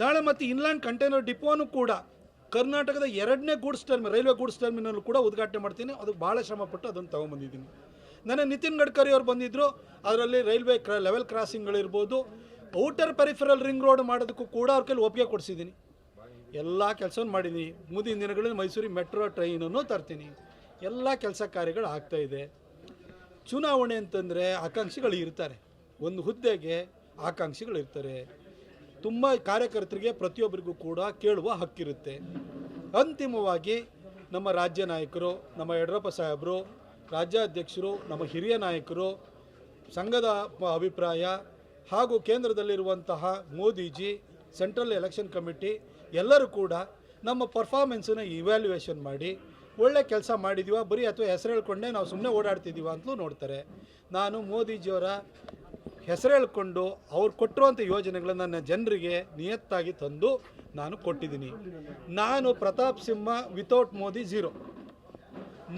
ನಾಳೆ ಮತ್ತು inland container ಡಿಪೋನು ಕೂಡ ಕರ್ನಾಟಕದ ಎರಡನೇ goods terminal railway goods terminal ಕೂಡ ಉದ್ಘಾಟನೆ ಮಾಡ್ತೀನಿ. ಅದಕ್ಕೆ ಭಾಳ ಶ್ರಮಪಟ್ಟು ಅದನ್ನು ತೊಗೊಂಬಂದಿದ್ದೀನಿ. ನನ್ನ ನಿತಿನ್ ಗಡ್ಕರಿ ಅವರು ಬಂದಿದ್ದರು ಅದರಲ್ಲಿ ರೈಲ್ವೆ ಕ್ರ ಲೆವೆಲ್ ಕ್ರಾಸಿಂಗ್ಗಳಿರ್ಬೋದು ಔಟರ್ ಪೆರಿಫರಲ್ ರಿಂಗ್ ರೋಡ್ ಮಾಡೋದಕ್ಕೂ ಕೂಡ ಅವ್ರ ಕೈಲಿ ಒಪ್ಪಿಗೆ ಕೊಡಿಸಿದ್ದೀನಿ. ಎಲ್ಲ ಕೆಲಸವನ್ನು ಮಾಡಿದ್ದೀನಿ. ಮುಂದಿನ ದಿನಗಳಲ್ಲಿ ಮೈಸೂರಿಗೆ ಮೆಟ್ರೋ ಟ್ರೈನನ್ನು ತರ್ತೀನಿ. ಎಲ್ಲ ಕೆಲಸ ಕಾರ್ಯಗಳು ಆಗ್ತಾ ಇದೆ. ಚುನಾವಣೆ ಅಂತಂದರೆ ಆಕಾಂಕ್ಷಿಗಳು ಇರ್ತಾರೆ. ಒಂದು ಹುದ್ದೆಗೆ ಆಕಾಂಕ್ಷಿಗಳು ಇರ್ತಾರೆ. ತುಂಬ ಕಾರ್ಯಕರ್ತರಿಗೆ ಪ್ರತಿಯೊಬ್ಬರಿಗೂ ಕೂಡ ಕೇಳುವ ಹಕ್ಕಿರುತ್ತೆ. ಅಂತಿಮವಾಗಿ ನಮ್ಮ ರಾಜ್ಯ ನಾಯಕರು, ನಮ್ಮ ಯಡಿಯೂರಪ್ಪ ಸಾಹೇಬರು, ರಾಜ್ಯಾಧ್ಯಕ್ಷರು, ನಮ್ಮ ಹಿರಿಯ ನಾಯಕರು, ಸಂಘದ ಅಭಿಪ್ರಾಯ ಹಾಗೂ ಕೇಂದ್ರದಲ್ಲಿರುವಂತಹ ಮೋದಿಜಿ, ಸೆಂಟ್ರಲ್ ಎಲೆಕ್ಷನ್ ಕಮಿಟಿ ಎಲ್ಲರೂ ಕೂಡ ನಮ್ಮ ಪರ್ಫಾರ್ಮೆನ್ಸನ್ನ ಇವ್ಯಾಲ್ಯೂಯೇಷನ್ ಮಾಡಿ, ಒಳ್ಳೆ ಕೆಲಸ ಮಾಡಿದೀವ, ಬರೀ ಅಥವಾ ಹೆಸರು ಹೇಳ್ಕೊಂಡೆ ನಾವು ಸುಮ್ಮನೆ ಓಡಾಡ್ತಿದ್ದೀವ ಅಂತಲೂ ನೋಡ್ತಾರೆ. ನಾನು ಮೋದಿಜಿಯವರ ಹೆಸರು ಹೇಳ್ಕೊಂಡು ಅವ್ರು ಕೊಟ್ಟಿರುವಂಥ ಯೋಜನೆಗಳನ್ನು ನನ್ನ ಜನರಿಗೆ ನಿಯತ್ತಾಗಿ ತಂದು ನಾನು ಕೊಟ್ಟಿದ್ದೀನಿ. ನಾನು ಪ್ರತಾಪ್ ಸಿಂಹ ವಿತೌಟ್ ಮೋದಿ ಝೀರೋ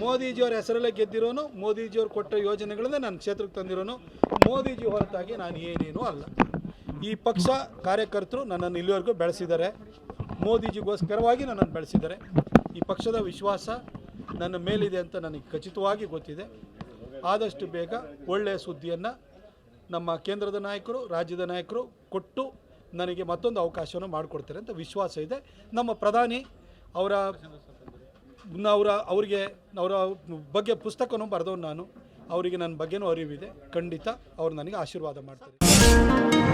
ಮೋದಿಜಿಯವ್ರ ಹೆಸರಲ್ಲೇ ಗೆದ್ದಿರೋನು ಮೋದಿಜಿಯವ್ರು ಕೊಟ್ಟ ಯೋಜನೆಗಳನ್ನ ನನ್ನ ಕ್ಷೇತ್ರಕ್ಕೆ ತಂದಿರೋನು, ಮೋದಿಜಿ ಹೊರತಾಗಿ ನಾನು ಏನೇನೂ ಅಲ್ಲ. ಈ ಪಕ್ಷ ಕಾರ್ಯಕರ್ತರು ನನ್ನನ್ನು ಇಲ್ಲಿವರೆಗೂ ಬೆಳೆಸಿದ್ದಾರೆ. ಮೋದಿಜಿಗೋಸ್ಕರವಾಗಿ ನನ್ನನ್ನು ಬೆಳೆಸಿದ್ದಾರೆ. ಈ ಪಕ್ಷದ ವಿಶ್ವಾಸ ನನ್ನ ಮೇಲಿದೆ ಅಂತ ನನಗೆ ಖಚಿತವಾಗಿ ಗೊತ್ತಿದೆ. ಆದಷ್ಟು ಬೇಗ ಒಳ್ಳೆಯ ಸುದ್ದಿಯನ್ನು ನಮ್ಮ ಕೇಂದ್ರದ ನಾಯಕರು, ರಾಜ್ಯದ ನಾಯಕರು ಕೊಟ್ಟು ನನಗೆ ಮತ್ತೊಂದು ಅವಕಾಶವನ್ನು ಮಾಡಿಕೊಡ್ತಾರೆ ಅಂತ ವಿಶ್ವಾಸ ಇದೆ. ನಮ್ಮ ಪ್ರಧಾನಿ ಅವರ ಅವರ, ಅವರಿಗೆ, ಅವರ ಬಗ್ಗೆ ಪುಸ್ತಕನೂ ಬರೆದವನು ನಾನು. ಅವರಿಗೆ ನನ್ನ ಬಗ್ಗೆನೂ ಅರಿವಿದೆ. ಖಂಡಿತ ಅವರು ನನಗೆ ಆಶೀರ್ವಾದ ಮಾಡ್ತಾರೆ.